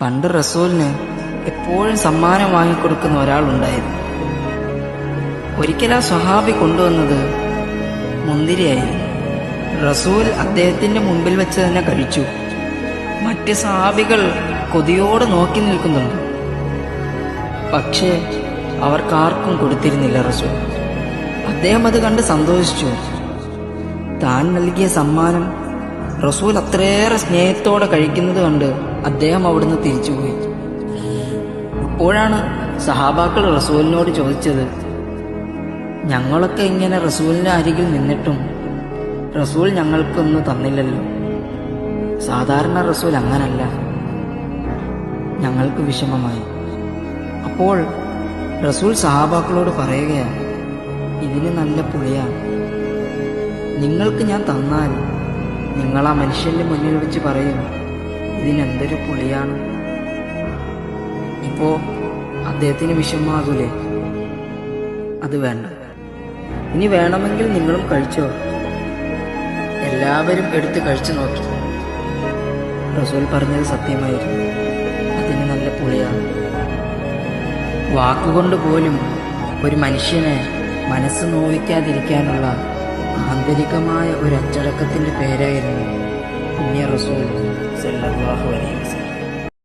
പണ്ട് റസൂലിന് എപ്പോഴും സമ്മാനം വാങ്ങിക്കൊടുക്കുന്ന ഒരാളുണ്ടായിരുന്നു. ഒരിക്കൽ ആ സ്വഹാബി കൊണ്ടുവന്നത് മുന്തിരിയായിരുന്നു. റസൂൽ അദ്ദേഹത്തിന്റെ മുമ്പിൽ വെച്ച് തന്നെ കഴിച്ചു. മറ്റ് സഹാബികൾ കൊതിയോടെ നോക്കി നിൽക്കുന്നുണ്ട്. പക്ഷേ അവർക്കാർക്കും കൊടുത്തിരുന്നില്ല റസൂൽ. അദ്ദേഹം അത് കണ്ട് സന്തോഷിച്ചു. താൻ നൽകിയ സമ്മാനം റസൂൽ അത്രയേറെ സ്നേഹത്തോടെ കഴിക്കുന്നത് കണ്ട് അദ്ദേഹം അവിടുന്ന് തിരിച്ചുപോയി. അപ്പോഴാണ് സഹാബാക്കൾ റസൂലിനോട് ചോദിച്ചത് ഞങ്ങളൊക്കെ ഇങ്ങനെ റസൂലിന്റെ അരികിൽ നിന്നിട്ടും റസൂൽ ഞങ്ങൾക്കൊന്നും തന്നില്ലല്ലോ. സാധാരണ റസൂൽ അങ്ങനല്ല. ഞങ്ങൾക്ക് വിഷമമായി. അപ്പോൾ റസൂൽ സഹാബാക്കളോട് പറയുകയാണ് ഇതിന് നല്ല പുളിയാണ്. നിങ്ങൾക്ക് ഞാൻ തന്നാൽ നിങ്ങൾ ആ മനുഷ്യന്റെ മുന്നിൽ വെച്ച് പറയും ഇതിനെന്തൊരു പുളിയാണ്? ഇപ്പോ അദ്ദേഹത്തിന് വിഷമാകൂലേ അത് വേണ്ട. ഇനി വേണമെങ്കിൽ നിങ്ങളും കഴിച്ചോ? എല്ലാവരും എടുത്ത് കഴിച്ചു നോക്കി. റസൂൽ പറഞ്ഞത് സത്യമായിരുന്നു. അതിന് നല്ല പുളിയാണ്. വാക്കുകൊണ്ട് പോലും ഒരു മനുഷ്യനെ മനസ്സ് നോവിക്കാതിരിക്കാനുള്ള ആന്തരികമായ ഒരു അച്ചടക്കത്തിന്റെ പേരായിരുന്നു പുണ്യ റസൂൽ സല്ലല്ലാഹു അലൈഹി